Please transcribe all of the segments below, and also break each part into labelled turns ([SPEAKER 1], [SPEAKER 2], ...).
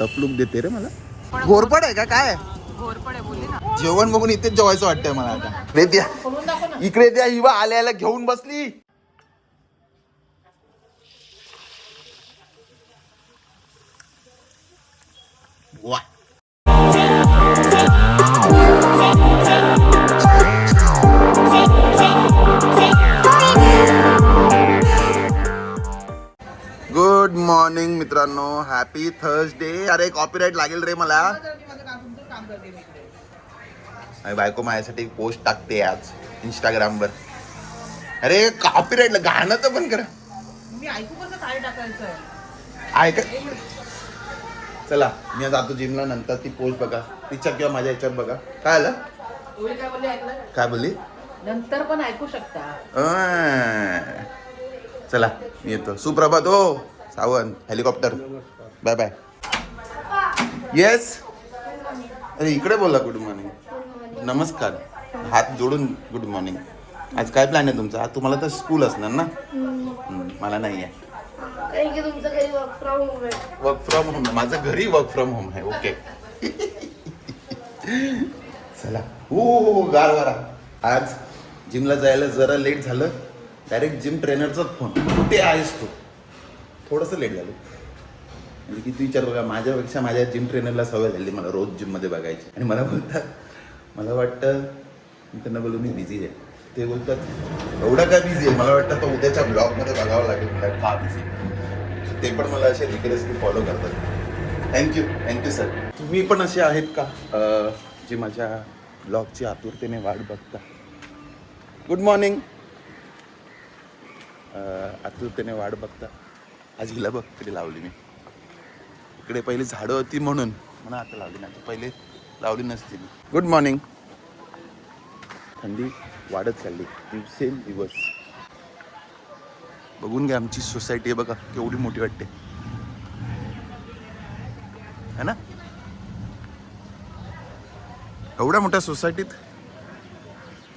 [SPEAKER 1] Tough look देते रे मला. घोरपड आहे का? काय
[SPEAKER 2] घोरपडे बोलली ना.
[SPEAKER 1] जेवण बघून इथेच जेवायचं वाटतंय मला आता. रे द्या. इकडे द्या हिवा आल्या आल्या घेऊन बसली. वा गुड मॉर्निंग मित्रांनो. हॅपी थर्सडे अरे कॉपीराईट लागेल रे मला. बायको माझ्यासाठी पोस्ट टाकते आज इंस्टाग्रामवर अरे कॉपीराईट गाणं तर पण करा.
[SPEAKER 2] मी ऐकू.
[SPEAKER 1] चला मी जातो जिमला नंतर ती पोस्ट बघा. तिच्या किंवा माझ्या ह्याच्यात बघा. काय आलं?
[SPEAKER 2] काय बोलली? नंतर पण ऐकू शकता.
[SPEAKER 1] चला मी येतो. सुप्रभात हो. Sawant helicopter. Bye bye yes अरे इकडे बोला गुड मॉर्निंग नमस्कार. हात जोडून गुड मॉर्निंग आज काय प्लॅन आहे तुमचा? आज तुम्हाला तर स्कूल असणार ना? मला नाही आहे.
[SPEAKER 3] कारण की तुमचं घरी वर्क फ्रॉम होम आहे.
[SPEAKER 1] वर्क फ्रॉम होम माझं घरी वर्क फ्रॉम होम आहे. ओके चला. हो हो हो, गार वारा आज जिमला जायला जरा लेट झालं. डायरेक्ट जिम ट्रेनरचाच फोन कुठे आहेस तू? थोडंसं लेट झालं. म्हणजे किती विचार बघा माझ्यापेक्षा माझ्या जिम ट्रेनरला सवय झाली मला रोज जिममध्ये बघायची. आणि मला बोलतात मला वाटतं मी त्यांना बोलू मी बिझी आहे. ते बोलतात एवढा काय बिझी आहे? मला वाटतं तो उद्याच्या ब्लॉगमध्ये बघावं लागेल. मला का बिझी ते पण मला असे रिक्वेस्ट फॉलो करतात. Thank you thank you sir तुम्ही पण असे आहेत का? जे माझ्या ब्लॉगची आतुरतेने वाट बघता? गुड मॉर्निंग आतुरतेने वाट बघता. आज हिला बघ तिकडे लावली मी. इकडे पहिले झाडं होती म्हणून. म्हणून आता लावली नाही. तर पहिले लावली नसती मी. गुड मॉर्निंग थंडी वाढत चालली. दिवसेंदिवस बघून घ्या आमची सोसायटी आहे बघा केवढी मोठी वाटते. है ना? एवढ्या मोठ्या सोसायटीत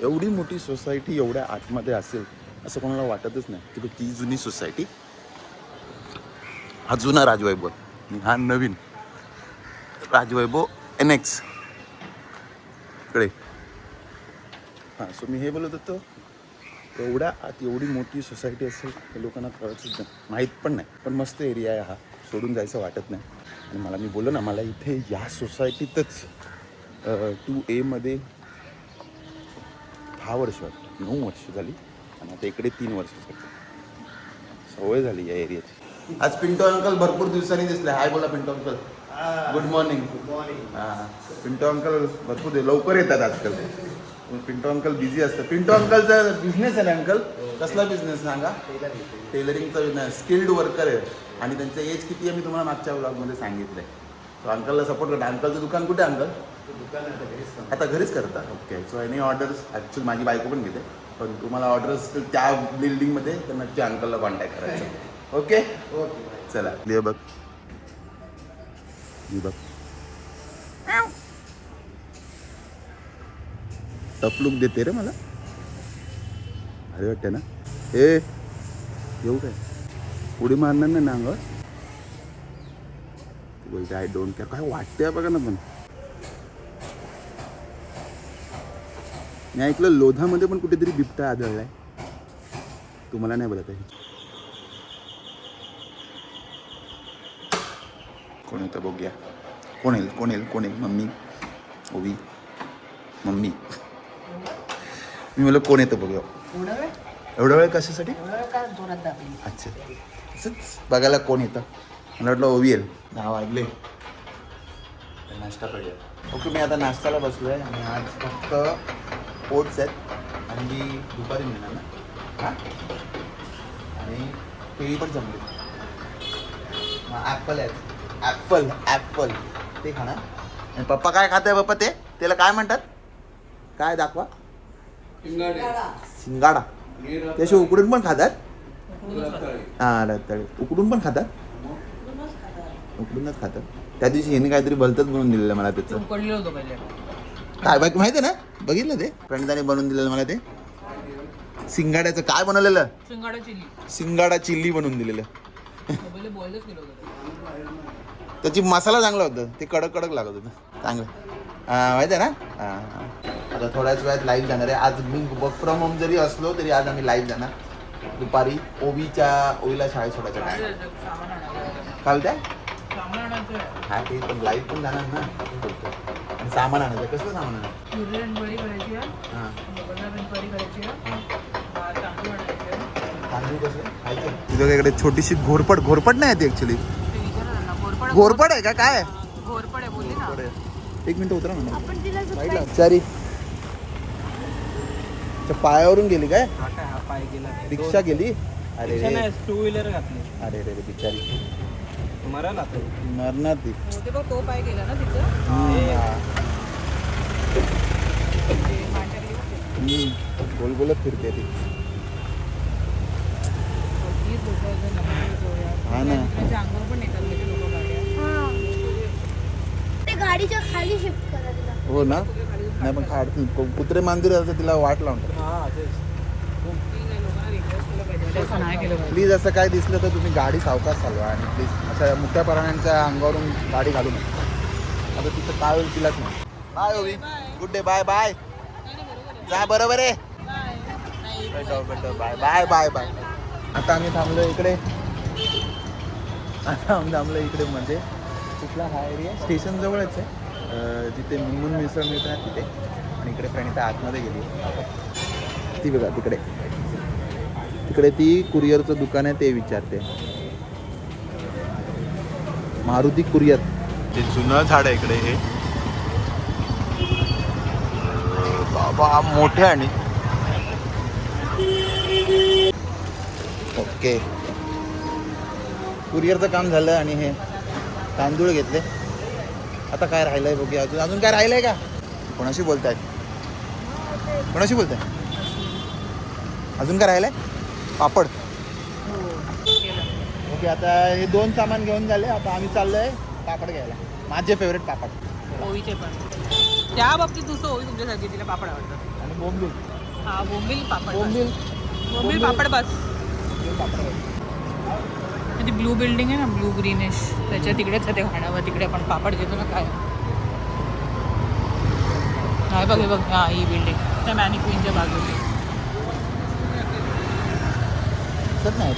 [SPEAKER 1] एवढी मोठी सोसायटी एवढ्या आतमध्ये असेल असं कोणाला वाटतच नाही. की ती जुनी सोसायटी हा जुना राजवैभव. हा नवीन. राजवैभव एन एक्स इकडे. हां सो मी हे बोलत होतो एवढ्या आत एवढी मोठी सोसायटी असेल हे लोकांना कळतच नाही. माहीत पण नाही. पण मस्त एरिया आहे हा. सोडून जायचं वाटत नाही. आणि मला मी बोललो ना मला इथे या सोसायटीतच टू एमध्ये दहा वर्ष वाटतं नऊ वर्ष झाली. आणि आता इकडे तीन वर्ष झाली. सवय झाली या एरियाची आज पिंटो अंकल भरपूर दिवसांनी दिसले. हाय बोला Pinto uncle. Good morning good morning हां. पिंटो अंकल भरपूर लवकर येतात आजकाल. पिंटो अंकल बिझी असतात. पिंटो अंकलचा बिझनेस आहे ना अंकल? कसला बिझनेस सांगा? टेलरिंगचा बिझनेस स्किल्ड वर्कर आहे. आणि त्यांचं एज किती आहे मी तुम्हाला मागच्या ब्लॉगमध्ये सांगितलं आहे तो अंकलला सपोर्ट करता. अंकलचं दुकान कुठे आहे अंकल? आता घरीच करता. Okay so any orders actually माझी बायको पण घेते. पण तुम्हाला ऑर्डर्स असतील त्या बिल्डिंगमध्ये तर नक्की अंकलला कॉन्टॅक्ट करायचं. ओके ओके चला लिह बघ. बघ. टफ लुक देते रे मला. अरे वाटते ना? ए येऊ काय? उडी मारणार नाही ना अंगावर? बोलते आय डोंट केअर काय वाटते बघा ना पण. मी ऐकलं लोधामध्ये पण कुठेतरी बिबटा आढळलाय तुम्हाला नाही बोलत आहे. कोण येतं बघूया कोण येईल कोण येईल कोण येईल मम्मी ओवी मम्मी मी म्हणलं कोण येतं बघूया
[SPEAKER 2] एवढा वेळ
[SPEAKER 1] एवढा वेळ कशासाठी अच्छा असंच बघायला कोण येतं मला वाटलं ओवी येईल दहा वाजले नाश्ता करूया ओके मी आता नाश्त्याला बसलो आहे आणि आज फक्त ओट्स आहेत आणि दुपारी मिळणार ना हां आणि केळी पण जमली ॲपल आहेत ॲपल ॲपल. ते खाणार आणि पप्पा काय खात आहे पप्पा ते? त्याला काय म्हणतात? काय दाखवा. शिंगाडा. त्याशिवाय उकडून पण खातात? हा रताळे. उकडून पण खातात? उकडूनच खातात. त्या दिवशी हिने काहीतरी भलतच बनवून दिलेलं मला त्याचं. काय बाकी माहिती आहे ना? बघितलं ते? प्रणिताने बनवून दिलेलं मला ते. सिंगाड्याचं काय बनवलेलं?
[SPEAKER 2] शिंगाडा
[SPEAKER 1] सिंगाडा चिल्ली बनवून दिलेलं
[SPEAKER 2] पहिले बॉईलच केलं होतं
[SPEAKER 1] त्याची मसाला चांगला होता. ते कडक कडक लागत होतं. चांगलं. हा, माहिती आहे ना? हा. आता थोड्याच वेळात लाईव्ह जाणार आहे. आज मी वर्क फ्रॉम होम जरी असलो तरी आज आम्ही लाईव्ह जाणार. दुपारी ओबीच्या ओवीला शाळेत सोडायच्या टाइम काय बोलताय हा ते पण लाईव्ह पण जाणार ना. आणि सामान आणायचं. कसलं सामान आणायचं?
[SPEAKER 2] आहे. आहे. तांदूळ आणायचे आहे.
[SPEAKER 1] तांदूळ कसं इकडे छोटीशी घोरपड घोरपड नाही ती ऍक्च्युली
[SPEAKER 2] ते विचारा ना घोरपड
[SPEAKER 1] आहे का? काय?
[SPEAKER 2] घोरपड आहे बोलली ना.
[SPEAKER 1] एक मिनिट उतरा बिचारी त्या पायावरून गेली काय?
[SPEAKER 4] पाय गेला.
[SPEAKER 1] रिक्षा गेली. अरे रे.
[SPEAKER 4] टू व्हीलर घातली.
[SPEAKER 1] अरे रे रे बिचारी.
[SPEAKER 4] मरायला आता.
[SPEAKER 1] मरणार ती.
[SPEAKER 2] पाय गेला ना तिचं.
[SPEAKER 1] गोल फिरते ती. हा ना.
[SPEAKER 2] त्यांच्या अंगावर पण येतात म्हणजे लोकं गाड्या
[SPEAKER 3] ते गाडीच्या खाली शिफ्ट करा तिला
[SPEAKER 1] हो ना? नाही पण खाड कुत्रे मांजरी असं तिला वाट लावून
[SPEAKER 4] हा
[SPEAKER 1] प्लीज असं काय दिसलं तर तुम्ही गाडी सावकाश चालवा आणि प्लीज अशा मुक्या प्राण्यांच्या अंगावरून गाडी घालू नका. आता तिथं काय होईल तिलाच नाही बाय ओवी गुड डे बाय बाय जा बरोबर आहे. बाय बाय बाय बाय आता आम्ही थांबलो इकडे. आता आम्ही थांबलो इकडे मध्ये कुठला हा एरिया स्टेशन जवळच आहे. जिथे मुनमुन मिसळ मिळतात तिथे. आणि इकडे प्रणिता आतमध्ये गेली. ती बघा तिकडे. तिकडे ती कुरिअरचं दुकान आहे ते विचारते. मारुती कुरिअर. ते जुनं झाड आहे इकडे हे. बाबा मोठे आणि. ओके. कुरिअरचं काम झालं आणि हे तांदूळ घेतले. आता काय राहिलंय बघूया. अजून अजून काय राहिलंय का? कोणाशी बोलतायत? कोणाशी बोलताय अजून काय राहिलंय? पापड. ओके आता हे दोन सामान घेऊन झाले. आता आम्ही चाललोय पापड घ्यायला. माझे फेवरेट पापड.
[SPEAKER 2] ओवीचे पण. त्या बाबतीत दुसरं ओवी तुमच्यासारखी तिला पापड आवडतात
[SPEAKER 1] आणि बोंबील.
[SPEAKER 2] हा बोंबील पापड
[SPEAKER 1] बोंबील.
[SPEAKER 2] बोंबील पापड बस.
[SPEAKER 1] पापड
[SPEAKER 2] ती ब्लू बिल्डिंग आहे ना ब्लू ग्रीनिश त्याच्या तिकडेच आहे ते खाण्यावर तिकडे आपण पापड घेतो ना काय? नाही बघ हे बघ. हा ही बिल्डिंग त्या मॅनिक्विनच्या बाजूला
[SPEAKER 1] सर नाही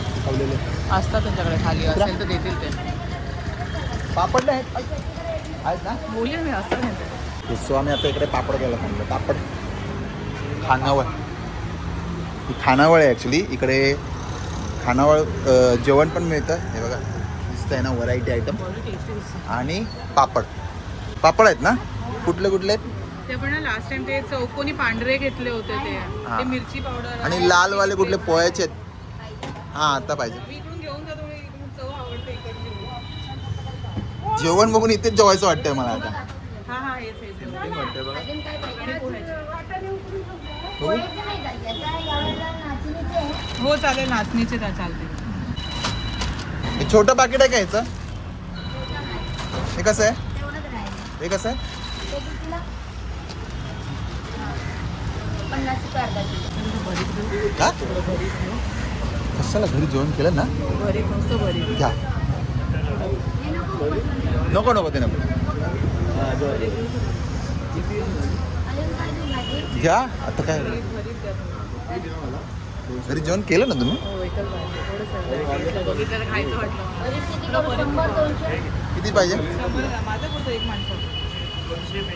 [SPEAKER 2] असतात त्यांच्याकडे. खाली असेल तर देतील ते.
[SPEAKER 1] पापड नाही आहेत? ना?
[SPEAKER 2] बोलले मी असतं त्यांचं
[SPEAKER 1] सो आम्ही आता इकडे पापड घ्यायला थांबलो. पापड खानावळ. ही खानावळ आहे ॲक्च्युली इकडे खानावळ जेवण पण मिळतं. हे बघा दिसतंय ना व्हरायटी आयटम आणि पापड. पापड आहेत ना? कुठले कुठले आहेत?
[SPEAKER 2] ते पण लास्ट टाइम ते चौकोनी पांढरे घेतले होते ते. ते मिरची पावडर
[SPEAKER 1] आणि लालवाले कुठले? पोह्याचे आहेत. हां आता पाहिजे.
[SPEAKER 2] मी इकडून घेऊन जातो म्हणजे इकडून चव आवडते इकडची.
[SPEAKER 1] जेवण बघून इथेच जेवायचं वाटतंय मला आता.
[SPEAKER 2] हा हा
[SPEAKER 3] काय पाहिजे?
[SPEAKER 1] बघू.
[SPEAKER 3] पोळीचं नाही पाहिजे आता यावेळेला नाचणीचे आहे
[SPEAKER 2] हो चालेल नाचणीचे त्या चालते
[SPEAKER 1] हे छोटं पाकिट आहे का ह्याचं हे कसं आहे?
[SPEAKER 3] तेवढंच
[SPEAKER 1] हे कसं आहे?
[SPEAKER 3] ते कितीला पन्नास रुपये अर्धा किलो
[SPEAKER 1] का कशाला घरी जेवण केलं ना?
[SPEAKER 2] भरी
[SPEAKER 1] घ्या. नको नको ते नको.
[SPEAKER 3] अजून काय देऊ
[SPEAKER 1] घ्या. आता काय? घरी जेवण केलं ना तुम्ही?
[SPEAKER 2] हो भाजी.
[SPEAKER 1] किती पाहिजे?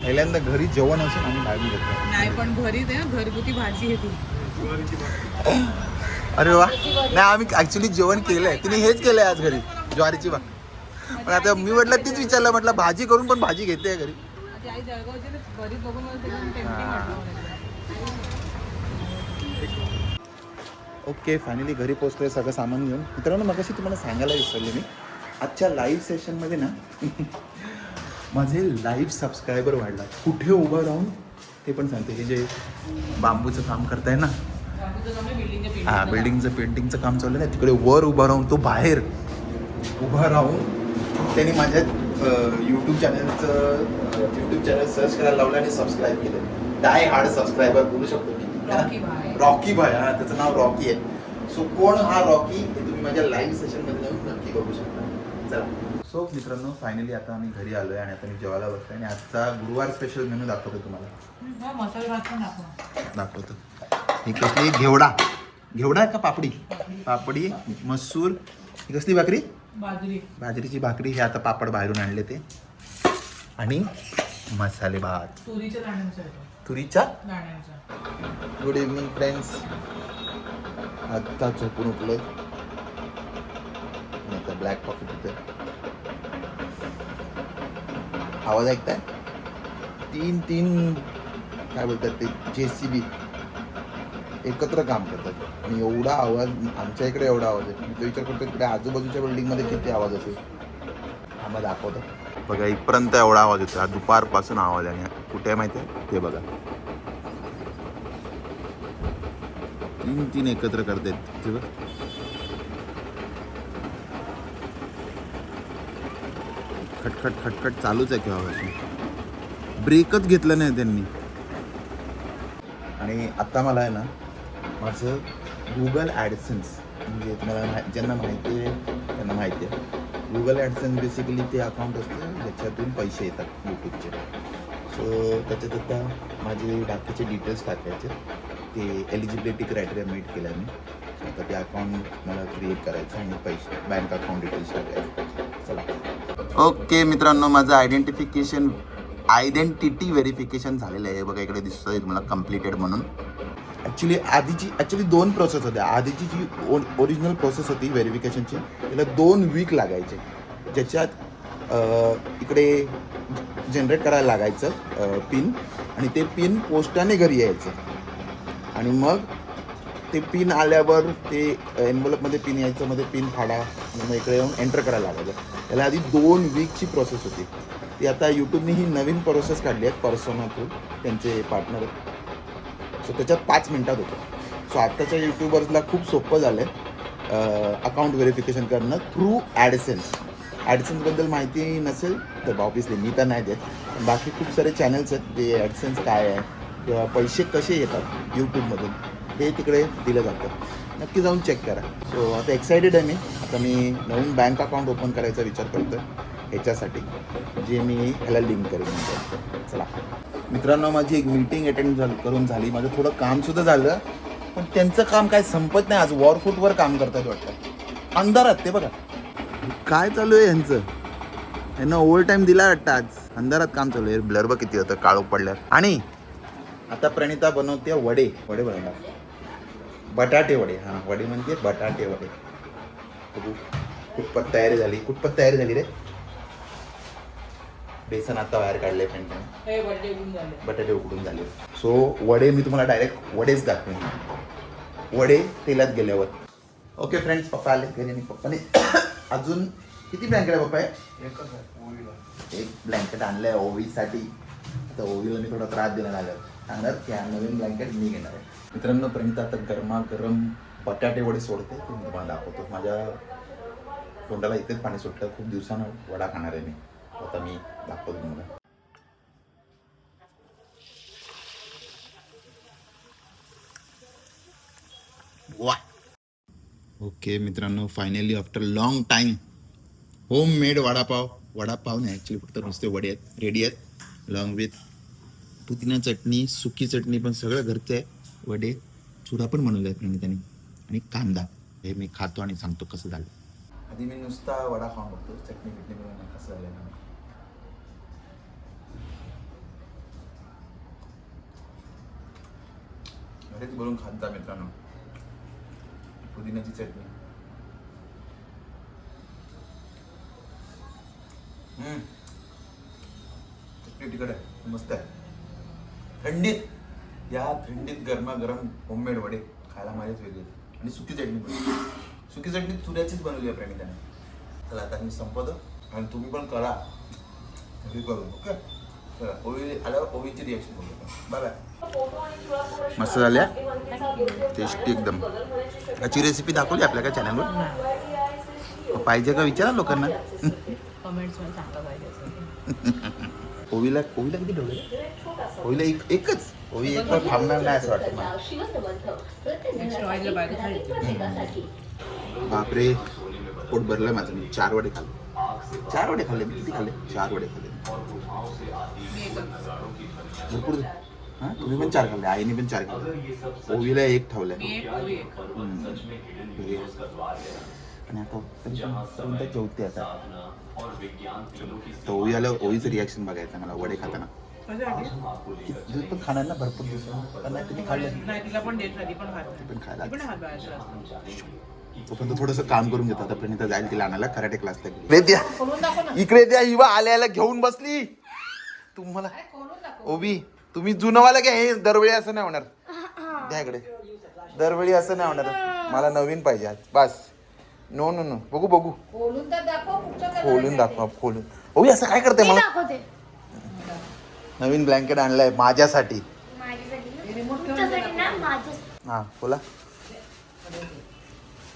[SPEAKER 1] पहिल्यांदा घरी जेवण असून आम्ही डाळी घेतो.
[SPEAKER 2] नाही पण घरीच आहे ना घरगुती भाजी ती.
[SPEAKER 1] अरे वा. नाही आम्ही ऍक्च्युली जेवण केलंय. तिने हेच केलंय आज घरी ज्वारीची बा पण आता मी म्हटलं तीच विचारलं म्हटलं भाजी करून पण भाजी घेते घरी. ओके फायनली घरी पोहोचलोय सगळं सामान घेऊन. मित्रांनो मगाशी तुम्हाला सांगायला विसरले मी. आजच्या लाईव्ह सेशनमध्ये ना माझे लाईव्ह सबस्क्रायबर वाढला. कुठे उभं राहून? ते पण सांगते. हे जे बांबूचं काम करताय ना.
[SPEAKER 2] आहे
[SPEAKER 1] हा. बिल्डिंगचं पेंटिंगचं काम चालू आहे ना. तिकडे वर उभा राहून तो बाहेर उभा राहून त्यांनी माझ्या यूट्यूब चॅनलचं यूट्यूब चॅनल सर्च करायला लावलं आणि सबस्क्राईब केलं. डाय हार्ड सबस्क्रायबर बोलू शकतो मी.
[SPEAKER 2] रॉकी भाई.
[SPEAKER 1] रॉकी भाई हा त्याचं नाव रॉकी आहे. सो कोण हा रॉकी हे तुम्ही माझ्या लाईव्ह सेशनमध्ये जाऊन नक्की बघू शकता. चला. सो मित्रांनो फायनली आता आम्ही घरी आलो आहे आणि आता मी जेवायला बसलो आणि आजचा गुरुवार स्पेशल मेनू दाखवतो तुम्हाला.
[SPEAKER 2] मसाले भात पण दाखवा.
[SPEAKER 1] दाखवतो. ही कसली? घेवडा. घेवडा आहे का पापडी? पापडी. मसूर. ही कसली भाकरी?
[SPEAKER 2] बाजरी.
[SPEAKER 1] बाजरीची भाकरी. हे आता पापड बाहेरून आणले ते. आणि मसाले भात.
[SPEAKER 2] तुरीच्या
[SPEAKER 1] तुरीच्या? गुड इव्हनिंग फ्रेंड्स आत्ता झोपून उठलोय. आणि आता ब्लॅक कॉफी पितोय. आवाज ऐकताय? तीन तीन काय बोलतात ते? जे सी बी एकत्र काम करतात. आणि एवढा आवाज आमच्या इकडे एवढा आवाज आहे. मी तो विचार करतो इकडे आजूबाजूच्या बिल्डिंगमध्ये किती आवाज असेल? आम्हाला दाखवतो. बघा इथपर्यंत एवढा आवाज येतो हा दुपारपासून आवाज आहे आणि कुठे आहे माहिती आहे? ते बघा. तीन तीन एकत्र करतात ते बघ खटखट खटखट चालूच आहे केव्हापासून? ब्रेकच घेतलं नाही त्यांनी. आणि आत्ता मला आहे ना माझं गुगल ॲडसन्स म्हणजे तुम्हाला ज्यांना माहिती आहे त्यांना माहिती आहे. गुगल ॲडसन्स बेसिकली ते अकाउंट असतं ज्याच्यातून पैसे येतात यूट्यूबचे सो त्याच्यात आता माझे बाकीचे डिटेल्स टाकायचे. ते एलिजिबिलिटी क्रायटेरिया मीट केलं मी. आता ते अकाउंट मला क्रिएट करायचं आणि पैसे बँक अकाउंट डिटेल्स टाकायचे. चला. ओके मित्रांनो माझं आयडेंटिफिकेशन आयडेंटिटी व्हेरिफिकेशन झालेलं आहे. बघा इकडे दिसतं तुम्हाला कम्प्लिटेड म्हणून. ॲक्च्युली आधीची ॲक्च्युली दोन प्रोसेस होत्या. आधीची जी ओरिजिनल प्रोसेस होती व्हेरिफिकेशनची त्याला दोन वीक लागायचे. ज्याच्यात इकडे जनरेट करायला लागायचं पिन आणि ते पिन पोस्टाने घरी यायचं. आणि मग ते पिन आल्यावर ते एनवलपमध्ये पिन यायचं मध्ये पिन फाडा मग इकडे येऊन एंटर करायला लागायचं. त्याला आधी दोन वीकची प्रोसेस होती. ती आता यूट्यूबने ही नवीन प्रोसेस काढली आहे पर्सोना थ्रू त्यांचे पार्टनर सो त्याच्यात पाच मिनटात होतं. सो आत्ताच्या यूट्यूबर्सला खूप सोपं झालं आहे अकाउंट व्हेरिफिकेशन करणं थ्रू ॲडसेन्स ॲडसेन्सबद्दल माहिती नसेल तर ऑब्विसली मी तर नाही देत. पण बाकी खूप सारे चॅनल्स आहेत ते ॲडसेन्स काय आहे किंवा पैसे कसे येतात यूट्यूबमधून हे तिकडे दिलं जातं. नक्की जाऊन चेक करा. सो आता एक्सायटेड आहे मी. आता मी नवीन बँक अकाउंट ओपन करायचा विचार करतो ह्याच्यासाठी जे मी ह्याला लिंक करेन. चला. मित्रांनो माझी एक मीटिंग अटेंड झाली करून झाली. माझं थोडं कामसुद्धा झालं. पण त्यांचं काम काय संपत नाही. आज वॉरफूटवर काम करतात वाटतं. अंधारात ते बघा. काय चालू आहे यांचं यांना ओव्हर टाईम दिला वाटतं आज. अंधारात काम चालू आहे. ब्लर बघ किती होतं काळोख पडल्यावर. आणि? आता प्रणिता बनवते वडे. वडे बनवणार बटाटे वडे. हां वडे म्हणजे बटाटे वडे. बघू. कुठपत तयारी झाली. कुठपत तयारी झाली रे? बेसन आता बाहेर काढले
[SPEAKER 2] हे झाले.
[SPEAKER 1] बटाटे उकडून झाले. सो वडे मी तुम्हाला डायरेक्ट वडेच दाखवेन. वडे तेलात गेल्यावर. ओके फ्रेंड्स पप्पा आले घरी आणि पप्पाने अजून किती ब्लँकेट आहे पप्पा?
[SPEAKER 4] एकच आहे ओवीला.
[SPEAKER 1] एक ब्लँकेट आणलंय ओवीसाठी. आता ओवीला मी थोडा त्रास देणार आलं सांगणार की हा नवीन ब्लँकेट मी घेणार आहे. मित्रांनो प्रणिता आता गरमागरम बटाटे वडे सोडते ते मी तुम्हाला दाखवतो. माझ्या तोंडाला इथेच पाणी सुटलं खूप दिवसानं वडा खाणार आहे मी. आता मी दाखवतो तुम्हाला वा ओके मित्रांनो finally after long time home made vada pav. Vada pav नाही ॲक्च्युली फक्त नुसते वडे आहेत रेडी आहेत लॉंग विथ पुदिना चटणी सुकी चटणी पण सगळं घरचं आहे. वडे चुरा पण बनवला आहे प्रणिताने. आणि कांदा हे मी खातो आणि सांगतो कसं झालं. आधी मी नुसता वडा खाऊन बघतो चटणी बिटणी बनवून कसं झालं. घरीच बनवून खात जा मित्रांनो पुदिन्याची चटणी चटणी तिखट आहे मस्त आहे थंडीत या थंडीत गरमागरम होममेड वडे खायला माझ्याच वेगळे आणि सुकी चटणी पण सुकी चटणी चुऱ्याचीच बनवली आहे प्रेमिकाने चला आता मी संपवतो आणि तुम्ही पण करा घरी ओके ओवी आल्यावर ओवीची रिॲक्शन बघू मस्त झाल्या टेस्टी एकदम याची रेसिपी दाखवली आपल्या का चॅनलवर पाहिजे का विचारा लोकांना. ओवीला ओवीला किती ठेवले ओवीला एक एकच ओवी एक थांबणार नाही असं वाटतं मला. बापरे पोट भरलं माझं मी चार वडे खाल्ले चार वडे खाल्ले मी किती खाल्ले चार वडे खाल्ले भरपूर हां तुम्ही पण चार खाल्ले आईने पण चार खाल्ले ओवीला एक आहे. आणि आता कोणत्या जेवते आता तर ओवी आलं ओवीचं रिॲक्शन बघायचं मला वडे खाताना पण खाणार ना भरपूर दिवस नाही तुम्ही खाल्लं
[SPEAKER 2] पण
[SPEAKER 1] खायला
[SPEAKER 2] पण
[SPEAKER 1] तोपर्यंत थोडंसं काम करून घेतो आता प्रणिता जाईल तिला आणायला कराटे क्लासला इकडे द्या. इकडे द्या युवा आल्याला घेऊन बसली. तुम्हाला ओबी तुम्ही जुनवाला घ्या हे दरवेळी असं नाही होणार. द्या इकडे. दरवेळी असं नाही होणार. मला नवीन पाहिजे आज. बस. No no no. बघू बघू.
[SPEAKER 2] खोलून दाखव कुठचं
[SPEAKER 1] खोलून ओबी असं काय करते मला? नवीन ब्लँकेट आणलाय माझ्यासाठी. हा बोला.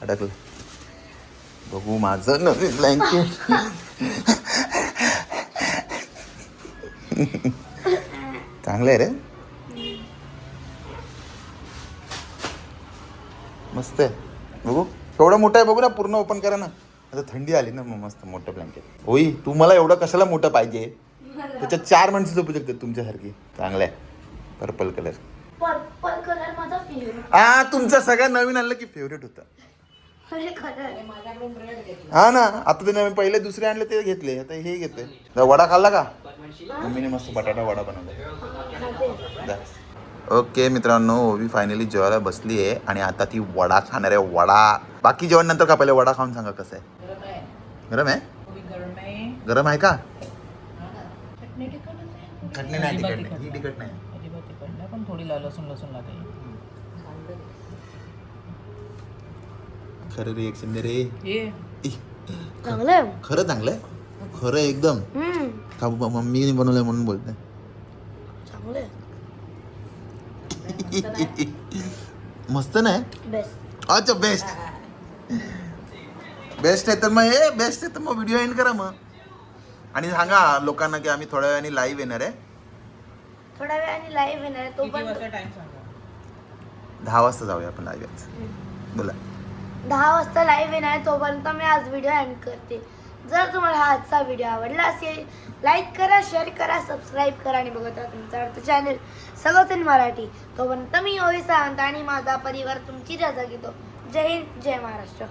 [SPEAKER 1] अडकलं. बघू माझं नवीन ब्लँकेट चांगलं आहे रे. मस्त आहे. बघू. एवढं मोठं आहे बघू ना पूर्ण ओपन करा ना. आता थंडी आली ना मग मस्त मोठं ब्लँकेट होई तुम्हाला एवढं कशाला मोठं पाहिजे? त्याच्यात चार माणसं झोपू शकतात तुमच्यासारखी. चांगलं आहे. पर्पल कलर
[SPEAKER 3] पर्पल कलर माझा फेवरेट
[SPEAKER 1] हा तुमचं सगळ्यात नवीन आणलं की फेवरेट होतं. हा ना आता ते नवीन पहिले दुसरे आणले ते घेतले. आता हे घेतले. वडा खाल्ला का? मम्मीने मस्त बटाटा वडा बनवला. ओके मित्रांनो ओवी फायनली जेवायला बसली आहे आणि आता ती वडा खाणार आहे वडा. बाकी जेवण नंतर का पहिले वडा खाऊन सांगा कसं आहे? गरम आहे.
[SPEAKER 2] गरम आहे?
[SPEAKER 1] गरम आहे. का?
[SPEAKER 2] चटणी तिखट आहे.
[SPEAKER 1] चटणी नाही
[SPEAKER 2] अजिबात
[SPEAKER 1] तिखट नाही. ही तिखट नाही.
[SPEAKER 2] पण थोडी लसूण लसूण लागेल
[SPEAKER 1] खरं रिएक्शन दे रे.
[SPEAKER 2] ये.
[SPEAKER 1] इ,
[SPEAKER 3] चांगलं आहे.
[SPEAKER 1] खरं चांगलं आहे खरं एकदम.
[SPEAKER 3] हम्म,
[SPEAKER 1] का मम्मीने बनवलंय म्हणून बोलतोय
[SPEAKER 3] चांगलं आहे.
[SPEAKER 1] मस्त नाही?
[SPEAKER 3] बेस्ट
[SPEAKER 1] अच्छा बेस्ट बेस्ट आहे तर मग हे बेस्ट आहे तर मग व्हिडिओ एंड करा मग. आणि सांगा लोकांना की आम्ही थोड्या वेळाने लाईव्ह येणार आहे.
[SPEAKER 3] थोड्या वेळाने लाईव्ह येणार आहे तो
[SPEAKER 2] किती
[SPEAKER 3] पण
[SPEAKER 2] वाजता टाइम सांगा?
[SPEAKER 1] दहा वाजता जाऊया आपण लाईव्ह बोला.
[SPEAKER 3] दहा वाजता लाईव्ह येणार आहे तोपर्यंत मी आज व्हिडिओ एंड करते. जर तुम्हाला हा आजचा व्हिडिओ आवडला असेल लाईक करा शेअर करा सबस्क्राईब करा आणि बघत राहा तुमचा अर्थ चॅनल सगळंच इन मराठी. तोपर्यंत मी ओवी सावंत आणि माझा परिवार तुमची रजा घेतो. जय हिंद जय महाराष्ट्र.